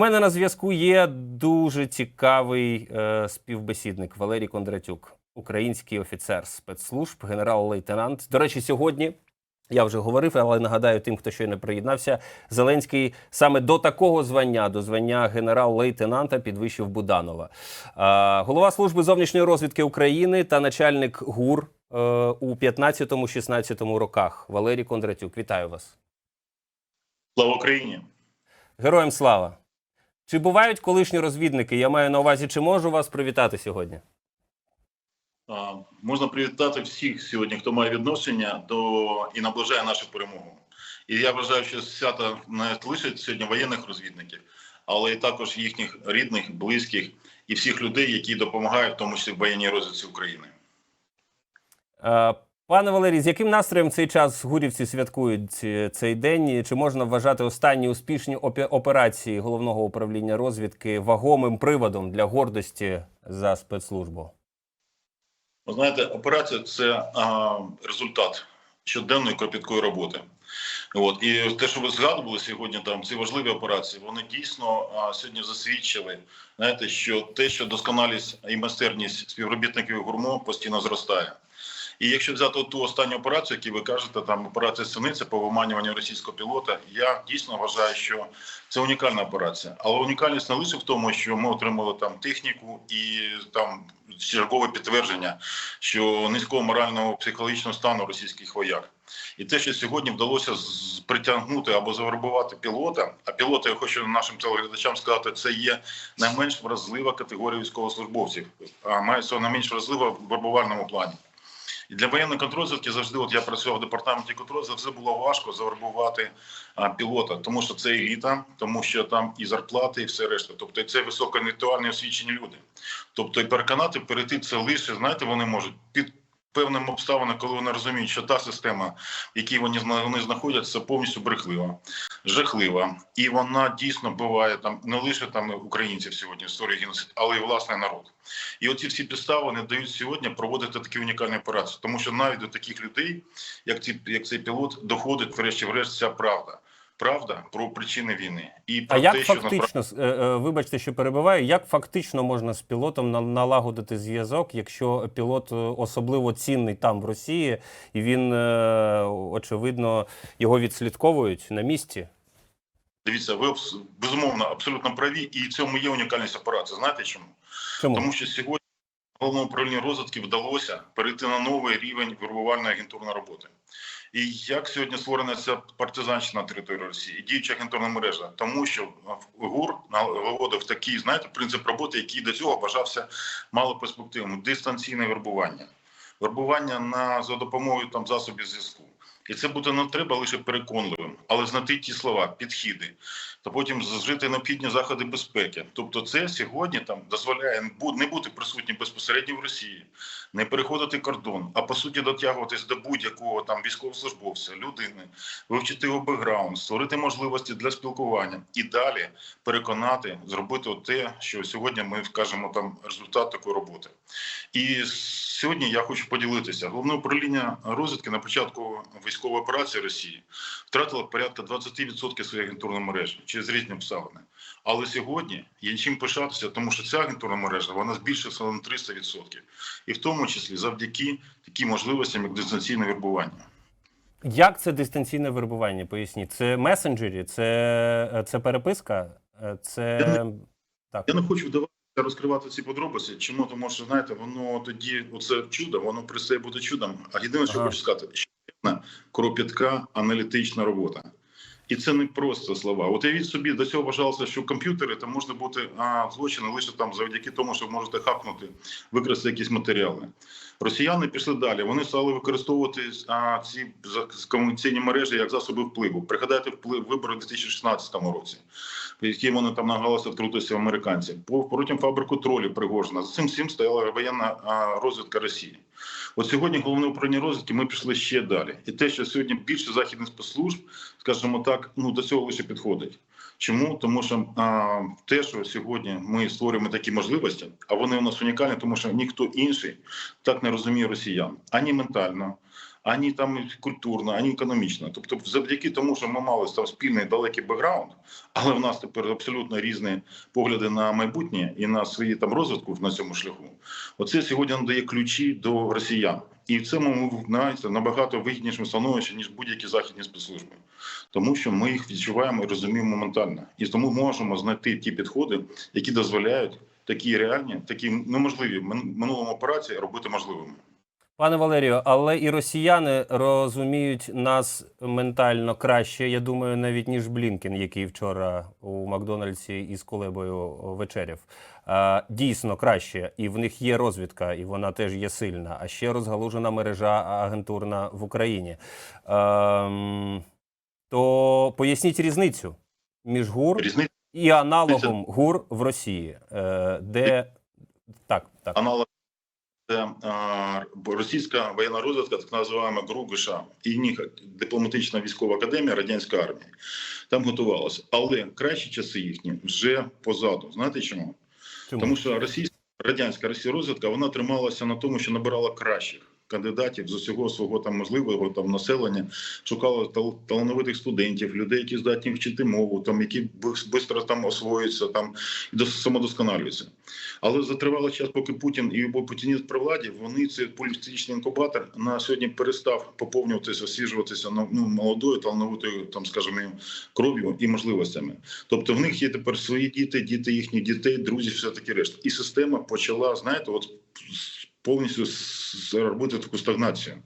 мене на зв'язку є дуже цікавий е, співбесідник Валерій Кондратюк, український офіцер спецслужб, генерал-лейтенант. До речі, сьогодні я вже говорив, але нагадаю тим, хто ще не приєднався. Зеленський саме до такого звання, до звання генерал-лейтенанта, підвищив Буданова. Е, голова служби зовнішньої розвідки України та начальник ГУР е, у 15-16 роках. Валерій Кондратюк, вітаю вас. Слава Україні! Героям слава! Чи бувають колишні розвідники? Я маю на увазі, чи можу вас привітати сьогодні? А, Можна привітати всіх сьогодні, хто має відношення до і наближає нашу перемогу. І я вважаю, що свято не лише сьогодні воєнних розвідників, але й також їхніх рідних, близьких і всіх людей, які допомагають, в тому числі в воєнній розвідці України. Е, Пане Валерій, з яким настроєм цей час гурівці святкують е, цей день? Чи можна вважати останні успішні операції головного управління розвідки вагомим приводом для гордості за спецслужбу? Ви знаєте, операція це а, результат щоденної кропіткої роботи. От і те, що ви згадували сьогодні, там ці важливі операції, вони дійсно а, сьогодні засвідчили. Знаєте, що те, що досконалість і майстерність співробітників гурмо постійно зростає. І якщо взяти ту останню операцію, яку ви кажете, там операція Синиця по виманюванню російського пілота, я дійсно вважаю, що це унікальна операція. Але унікальність не лише в тому, що ми отримали там техніку і там чергове підтвердження, що низького морального психологічного стану російських вояк. І те, що сьогодні вдалося притягнути або завербувати пілота, а пілоти, я хочу нашим телеглядачам сказати, це є найменш вразлива категорія військовослужбовців, а має найменш вразлива в вербувальному плані. Для воєнної контрозвідки завжди, от я працював в департаменті контррозвідки, завжди було важко завербувати а, пілота, тому що це еліта, тому що там і зарплати, і все решта. Тобто це високоінтелектуальні освічені люди. Тобто і переконати перейти це лише, знаєте, вони можуть під певним обставинам, коли вони розуміють, що та система, в якій вони, вони знаходяться, повністю брехлива, жахлива, і вона дійсно буває там не лише там українців сьогодні історії геноцид, але й власний народ. І оці всі підстави не дають сьогодні проводити такі унікальні операції, тому що навіть до таких людей, як ці як цей пілот, доходить врешті-врешт ця правда. Правда про причини війни і А про як те, що фактично, е, е, вибачте, що перебиваю, як фактично можна з пілотом на- налагодити зв'язок, якщо пілот е, особливо цінний там в Росії, і він очевидно його відслідковують на місці? Дивіться, ви безумовно абсолютно праві, і в цьому є унікальність операції. Знаєте чому? Чому? Тому що сьогодні головному управлінню розвідки вдалося перейти на новий рівень вербувальної агентурної роботи. І як сьогодні створена ця партизанщина на території Росії? І діюча агентурна мережа, тому що ГУР виводив такий, знаєте, принцип роботи, який до цього вважався малоперспективним – дистанційне вербування, вербування на за допомогою там засобів зв'язку. І це буде не треба лише переконливим, але знати ті слова, підхіди, та потім зжити необхідні заходи безпеки. Тобто, це сьогодні там дозволяє не бути присутнім безпосередньо в Росії, не переходити кордон, а по суті дотягуватись до будь-якого там військовослужбовця, людини, вивчити його бекграунд, створити можливості для спілкування і далі переконати, зробити те, що сьогодні ми вкажемо там результат такої роботи. І сьогодні я хочу поділитися. Головне управління розвідки на початку військової операції Росії втратило порядка 20% своєї агентурної мережі через різні обставини. Але сьогодні є чим пишатися, тому що ця агентурна мережа вона збільшилася на 300%. І в тому числі завдяки таким можливостям, як дистанційне вербування. Як це дистанційне вербування? Поясніть, це месенджері, це, е, це переписка, Е, це Я так. Я не хочу вдаватися розкривати ці подробиці. Чому тому, що знаєте, воно тоді оце чудо, воно при себе буде чудом. А єдине, що Ага. хочу сказати, щоденна кропітка аналітична робота. І це не просто слова. От я від собі до цього вважалося, що комп'ютери там можна бути злочини лише там завдяки тому, що можете хакнути, викрасти якісь матеріали. Росіяни пішли далі. Вони стали використовувати а, ці комунікаційні мережі як засоби впливу. Пригадайте вплив вибори у 2016 році, в які вони там намагалися втрутитися американці. По- Потім фабрику тролів Пригожина. За цим всім стояла воєнна розвідка Росії. От сьогодні головне управління розвідки ми пішли ще далі. І те, що сьогодні більше західних спецслужб, скажімо так, ну до цього лише підходить. Чому? Тому що а, те, що сьогодні ми створюємо такі можливості, а вони у нас унікальні, тому що ніхто інший так не розуміє росіян ані ментально, ані там культурно, ані економічно. Тобто, завдяки тому, що ми мали там спільний далекий бекграунд, але в нас тепер абсолютно різні погляди на майбутнє і на свої там розвитку на цьому шляху. Оце сьогодні надає ключі до росіян, і в цьому ми знаєте, набагато вигіднішому становищі ніж будь-які західні спецслужби, тому що ми їх відчуваємо і розуміємо моментально, і тому можемо знайти ті підходи, які дозволяють такі реальні, такі неможливі минулому операції робити можливими. Пане Валерію, але і росіяни розуміють нас ментально краще, я думаю, навіть ніж Блінкен, який вчора у Макдональдсі із Кулебою вечеряв. Дійсно краще, і в них є розвідка, і вона теж є сильна. А ще розгалужена мережа агентурна в Україні. Ем, то поясніть різницю між ГУР і аналогом ГУР в Росії, е, де так, так. аналог російська воєнна розвідка, так називаємо ГРУГША, і ніг дипломатична військова академія радянської армії. Там готувалося. Але кращі часи їхні вже позаду. Знаєте чому? Тому що російська радянська російська розвідка вона трималася на тому, що набирала кращих кандидатів з усього свого там можливого там населення, шукала тал- талановитих студентів, людей, які здатні вчити мову, там які швидко там освоюються, там і дос- самодосконалюються. Але за тривалий час, поки Путін і або путініст при владі, вони цей політичний інкубатор на сьогодні перестав поповнюватися, освіжуватися ну, ну, молодою, талановитою, там скажімо, кров'ю і можливостями. Тобто в них є тепер свої діти, діти їхніх дітей, друзі, все таке решта. І система почала, знаєте, от повністю с- робити таку стагнацію.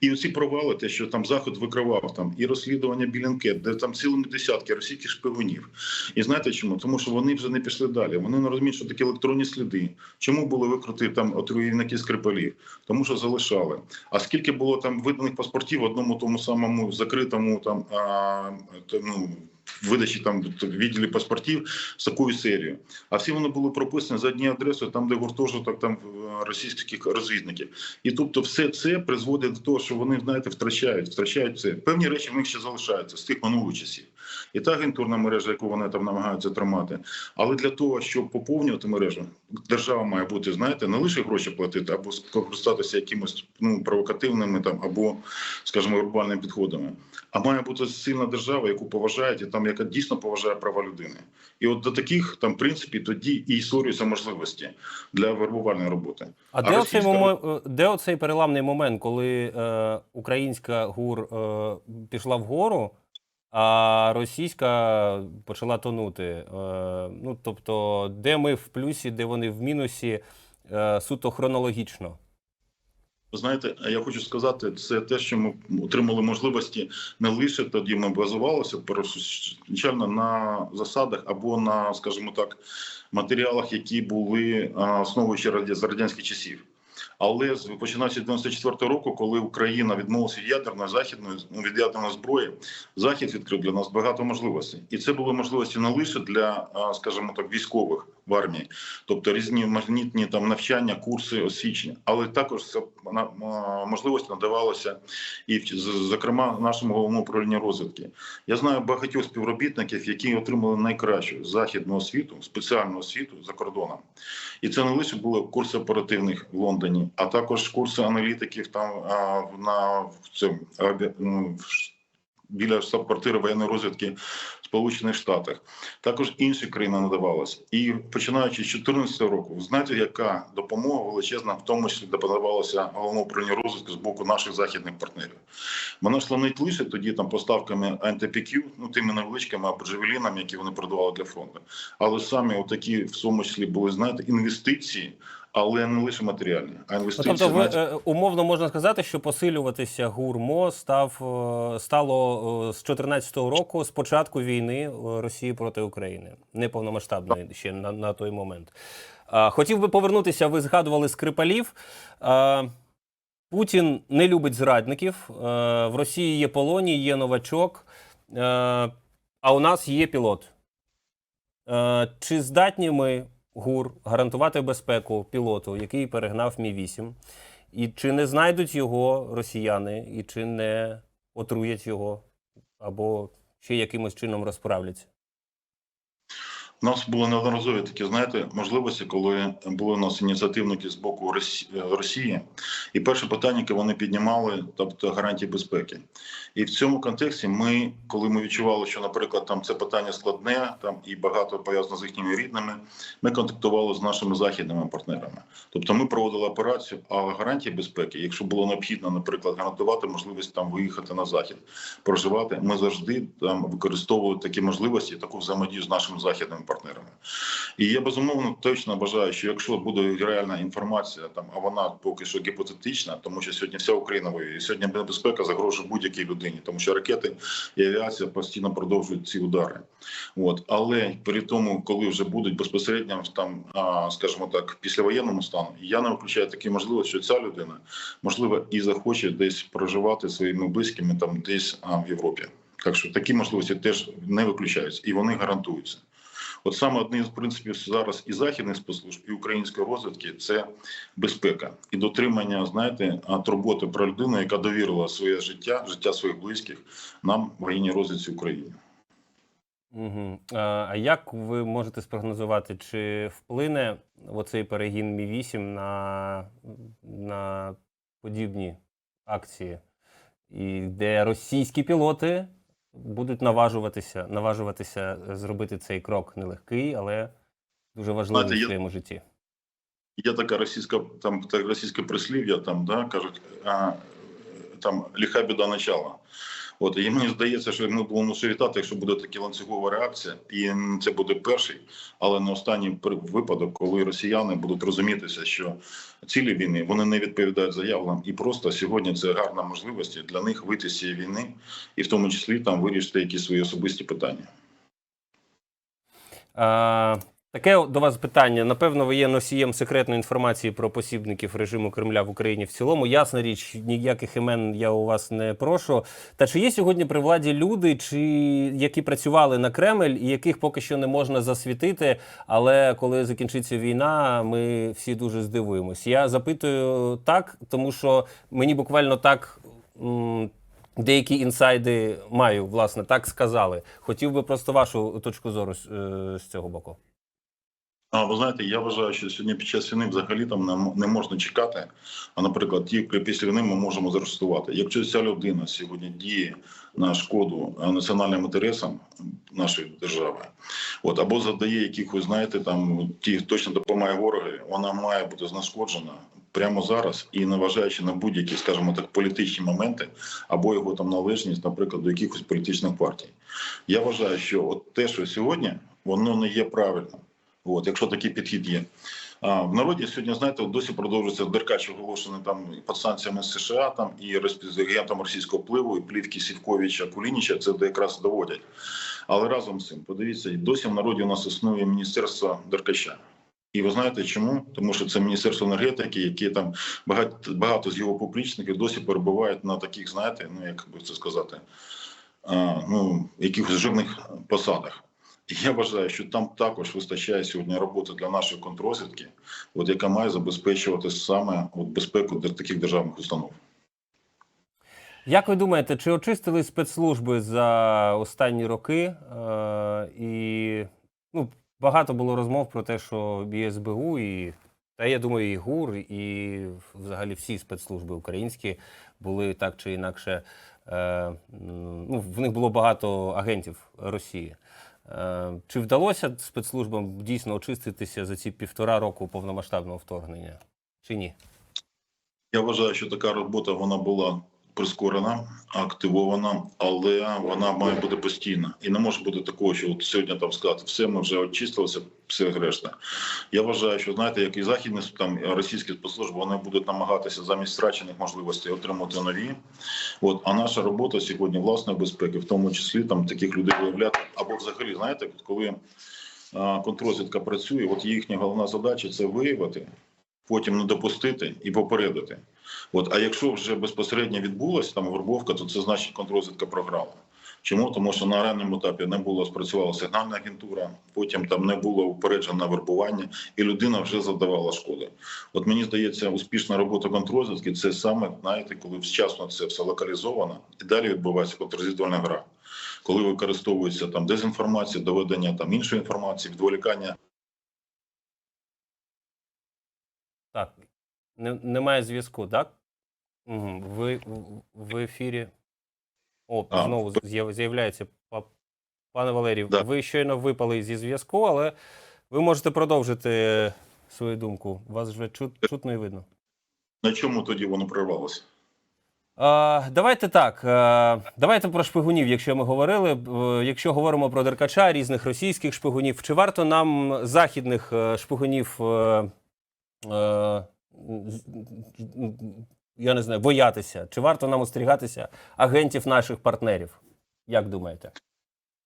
І оці провали, те, що там заход викривав там і розслідування Білянкет, де там цілими десятки російських шпигунів. І знаєте чому? Тому що вони вже не пішли далі. Вони не розуміють, що такі електронні сліди. Чому були викрити там отруївники Скрипалів? Тому що залишали. А скільки було там виданих паспортів в одному тому самому закритому там а, ну, видачі там відділі паспортів з такою серією. А всі вони були прописані за однією адресою, там, де гуртожиток там е, російських розвідників. І тобто, все це призводить до того, що вони знаєте, втрачають, втрачають це. Певні речі в них ще залишаються з тих минулих часів. І та агентурна мережа, яку вони там намагаються тримати. Але для того, щоб поповнювати мережу, держава має бути, знаєте, не лише гроші платити або скористатися якимось ну провокативними там або, скажімо, глобальними підходами. А має бути сильна держава, яку поважають, і там яка дійсно поважає права людини. І от до таких там в принципі тоді і створюються можливості для вербувальної роботи. А А де, оцей російська- момен- е, де оцей переламний момент, коли е, українська ГУР е, пішла вгору, а російська почала тонути? Е, ну, тобто, де ми в плюсі, де вони в мінусі, е, суто хронологічно? Ви знаєте, я хочу сказати, це те, що ми отримали можливості не лише тоді. Ми базувалися першочально на засадах або на, скажімо так, матеріалах, які були ще з радянських часів. Але з починаючи з 94 року, коли Україна відмовилася від ядерної західної ну, від ядерної зброї, захід відкрив для нас багато можливостей, і це були можливості не лише для, скажімо так, військових в армії, тобто різні магнітні там навчання, курси, освічення, але також це на- а, можливості надавалося і зокрема нашому головному управлінню розвідки. Я знаю багатьох співробітників, які отримали найкращу західну освіту, спеціальну освіту за кордоном. І це не лише були курси оперативних в Лондоні, а також курси аналітиків там на в цьому в біля штаб-квартири воєнної розвідки Сполучених Штатах. Також інші країни надавалися. І починаючи з 2014 року, знаєте, яка допомога величезна, в тому числі подавалася головному управлінню розвідки з боку наших західних партнерів. Вона йшла не лише тоді там поставками антипіків, ну тими невеличкими або джавелінами, які вони продавали для фронту, але самі отакі в тому числі були знаєте інвестиції, але не лише матеріальні, а Ну, інвестиції. тобто, ви, е, умовно можна сказати, що посилюватися ГУРМО став, е, стало е, з 2014 року, з початку війни е, Росії проти України, неповномасштабної ще на, на той момент. А, Хотів би повернутися, ви згадували Скрипалів. А, Путін не любить зрадників. Е, В Росії є Полоній, є новачок, е, а у нас є пілот. Е, Чи здатні ми, ГУР, гарантувати безпеку пілоту, який перегнав Мі 8 І чи не знайдуть його росіяни, і чи не отруять його, або ще якимось чином розправляться? У нас були неодноразові такі, знаєте, можливості, коли були у нас ініціативники з боку Росії, і перше питання, яке вони піднімали, тобто гарантії безпеки. І в цьому контексті ми, коли ми відчували, що, наприклад, там це питання складне, там і багато пов'язано з їхніми рідними, ми контактували з нашими західними партнерами. Тобто ми проводили операцію, а гарантії безпеки, якщо було необхідно, наприклад, гарантувати можливість там виїхати на захід, проживати, ми завжди там використовували такі можливості, таку взаємодію з нашими західними партнерами. І я безумовно точно бажаю, що якщо буде реальна інформація, там а вона поки що гіпотетична, тому що сьогодні вся Україна воює. І сьогодні безпека загрожує будь-якій людині, тому що ракети і авіація постійно продовжують ці удари. От але при тому, коли вже будуть безпосередньо там, скажімо так, післявоєнному стану, я не виключаю такі можливості, що ця людина можливо і захоче десь проживати своїми близькими там десь в Європі. Так що такі можливості теж не виключаються і вони гарантуються. От саме одним з принципів зараз і західних спецслужб, і української розвідки це безпека і дотримання, знаєте, турботи про людину, яка довірила своє життя, життя своїх близьких нам воєнній розвідці України. Угу. А як ви можете спрогнозувати, чи вплине оцей перегін Мі 8 на, на подібні акції, і де російські пілоти будуть наважуватися, наважуватися зробити цей крок нелегкий, але дуже важливий Знаєте, в своєму житті? Є така російська там так російське прислів'я, там да кажуть, а, там ліха біда начала. От і мені здається, що ми будемо вітати, якщо буде така ланцюгова реакція, і це буде перший, але не останній випадок, коли росіяни будуть розумітися, що цілі війни вони не відповідають заявлам, і просто сьогодні це гарна можливість для них вийти з цієї війни, і в тому числі там вирішити якісь свої особисті питання. Таке до вас питання. Напевно, ви є носієм секретної інформації про посібників режиму Кремля в Україні в цілому. Ясна річ, ніяких імен я у вас не прошу. Та чи є сьогодні при владі люди, чи які працювали на Кремль, і яких поки що не можна засвітити? Але коли закінчиться війна, ми всі дуже здивуємось. Я запитую так, тому що мені буквально так. Деякі інсайди маю, власне, так сказали. Хотів би просто вашу точку зору е, з цього боку. А ви знаєте, я вважаю, що сьогодні під час війни взагалі там не, можна чекати. А наприклад, тільки після війни ми можемо заарештувати. Якщо ця людина сьогодні діє на шкоду е, національним інтересам нашої держави, от або завдає якихось, знаєте, там ті точно допомагає вороги, вона має бути знешкоджена. Прямо зараз і не вважаючи на будь-які, скажімо так, політичні моменти або його там належність, наприклад, до якихось політичних партій. Я вважаю, що от те, що сьогодні, воно не є правильним. От, якщо такий підхід є. А, в народі сьогодні, знаєте, досі продовжується Деркач оголошений там і під санкціями США, там і агентом російського впливу, і плівки Сівковича, Кулініча це якраз доводять. Але разом з цим, подивіться, досі в народі у нас існує міністерство Деркача. І ви знаєте чому? Тому що це міністерство енергетики, яке там багато, багато з його публічників досі перебувають на таких, знаєте, ну як би це сказати, а, ну якихось жирних посадах. Я вважаю, що там також вистачає сьогодні роботи для нашої контррозвідки, от яка має забезпечувати саме от безпеку таких державних установ. Як ви думаєте, чи очистили спецслужби за останні роки? Е, і ну, багато було розмов про те, що і СБУ, і та я думаю, і ГУР, і взагалі всі спецслужби українські були так чи інакше. Е, ну, в них було багато агентів Росії. Е, чи вдалося спецслужбам дійсно очиститися за ці півтора року повномасштабного вторгнення? Чи ні? Я вважаю, що така робота вона була прискорена, активована, але вона має бути постійна. І не може бути такого, що от сьогодні там сказати, все, ми вже очистилися, все решта. Я вважаю, що знаєте, як і західні там російські спецслужби, вони будуть намагатися замість втрачених можливостей отримати нові. От а наша робота сьогодні власної безпеки, в тому числі там таких людей виявляти, або взагалі, знаєте, коли а, контррозвідка працює, от їхня головна задача це виявити, потім не допустити і попередити. От, а якщо вже безпосередньо відбулася там вербовка, то це значить контррозвідка програла. Чому? Тому що на ранньому етапі не було спрацювала сигнальна агентура, потім там не було упереджене вербування, і людина вже завдавала шкоди. От мені здається, успішна робота контррозвідки це саме знаєте, коли вчасно це все локалізовано, і далі відбувається контррозвідувальна гра. коли використовується там дезінформація, доведення там іншої інформації, відволікання. Так, не, немає зв'язку, так? Угу. Ви в- в ефірі. О, А, знову з'яв- з'являється. Пане Валерію, Да. ви щойно випали зі зв'язку, але ви можете продовжити свою думку. Вас вже чут, чутно і видно. На чому тоді воно прорвалося? А, давайте так. А, давайте про шпигунів, якщо ми говорили. Якщо говоримо про Деркача, різних російських шпигунів, чи варто нам західних е, шпигунів, е, е, я не знаю, боятися? Чи варто нам остерігатися агентів наших партнерів? Як думаєте?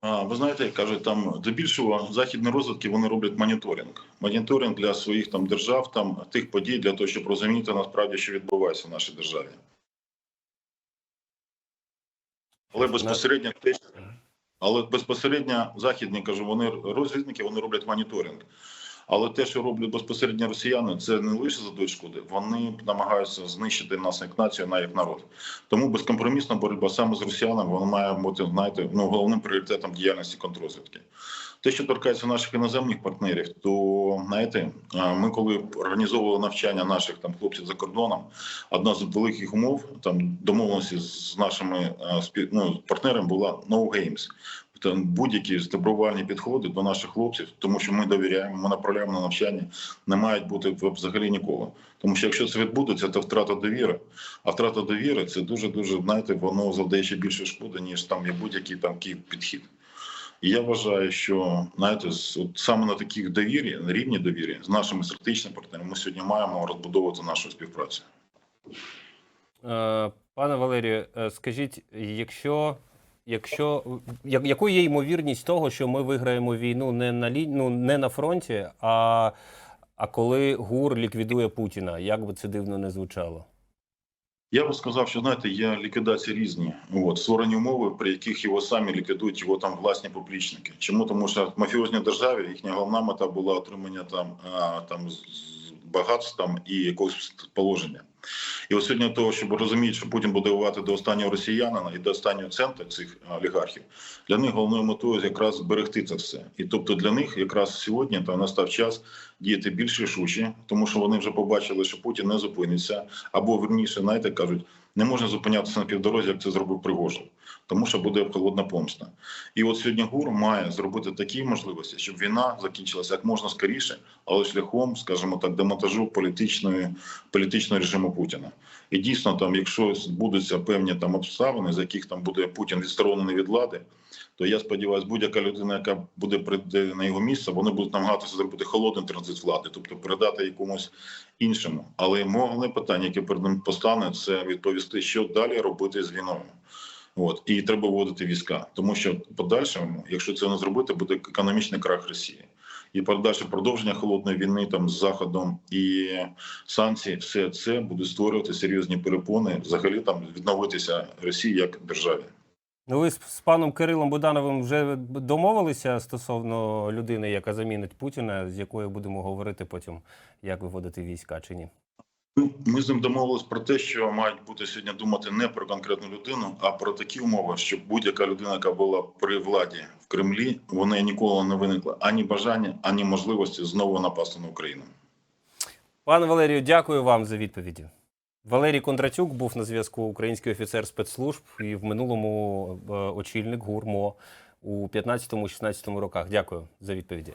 А, ви знаєте, як кажуть, там здебільшого західні розвитки вони роблять моніторинг. Моніторинг для своїх там держав, там тих подій для того, щоб розуміти насправді, що відбувається в нашій державі. Але безпосередньо те, але безпосередньо західні кажу, вони розвідники, вони роблять моніторинг. Але те, що роблять безпосередньо росіяни, це не лише задуть шкоди, вони намагаються знищити нас як націю, на як народ. Тому безкомпромісна боротьба саме з росіянами вона має бути знаєте, ну головним пріоритетом діяльності контрозвідки. Те, що торкається наших іноземних партнерів, то знаєте, ми коли організовували навчання наших там хлопців за кордоном, одна з великих умов там домовленості з нашими а, ну, партнерами була no games. Там будь-які здобровальні підходи до наших хлопців, тому що ми довіряємо, ми направляємо на навчання, не мають бути взагалі ніколи. Тому що якщо це відбудеться, то втрата довіри. А втрата довіри це дуже дуже знаєте, воно завдає ще більше шкоди, ніж там є будь-який там підхід. І я вважаю, що знаєте, от саме на таких довір'ї, на рівні довір'я з нашими стратегічними партнерами, ми сьогодні маємо розбудовувати нашу співпрацю. Е, Пане Валерію, е, скажіть, якщо, якщо я- якою є ймовірність того, що ми виграємо війну не на лі, ну, не на фронті, а, а коли ГУР ліквідує Путіна, як би це дивно не звучало? Я би сказав, що знаєте, є ліквідації різні. От створені умови, при яких його самі ліквідують його там власні поплічники. Чому тому, що в мафіозній державі їхня головна мета була отримання там, а, там багатств там і якогось положення. І ось сьогодні того, щоб розуміти, що Путін буде воювати до останнього росіянина і до останнього центра цих олігархів, для них головною метою якраз зберегти це все. І тобто для них якраз сьогодні та настав час діяти більш рішуче, тому що вони вже побачили, що Путін не зупиниться, або верніше, знаєте, кажуть, не можна зупинятися на півдорозі, як це зробив Пригожин, тому що буде холодна помста. І от сьогодні ГУР має зробити такі можливості, щоб війна закінчилася як можна скоріше, але шляхом, скажімо так, демонтажу політичної політичного режиму Путіна. І дійсно, там, якщо будуться певні там обставини, за яких там буде Путін відсторонений від влади, то я сподіваюся, будь-яка людина, яка буде прийде на його місце, вони будуть намагатися зробити холодний транзит влади, тобто передати якомусь іншому. Але головне питання, яке перед ним постане, це відповісти, що далі робити з війною. От і треба вводити війська, тому що в подальшому, якщо це не зробити, буде економічний крах Росії. І подальше продовження холодної війни там з заходом і санкції, все це буде створювати серйозні перепони, взагалі там відновитися Росії як державі. Ну, ви з, паном Кирилом Будановим вже домовилися стосовно людини, яка замінить Путіна, з якою будемо говорити потім, як виводити війська чи ні? Ми- Ми з ним домовились про те, що мають бути сьогодні думати не про конкретну людину, а про такі умови, щоб будь-яка людина, яка була при владі в Кремлі, в неї ніколи не виникла ані бажання, ані можливості знову напасти на Україну. Пане Валерію, дякую вам за відповіді. Валерій Кондратюк був на зв'язку український офіцер спецслужб і в минулому е, очільник ГУРМО у 15-16 роках. Дякую за відповіді.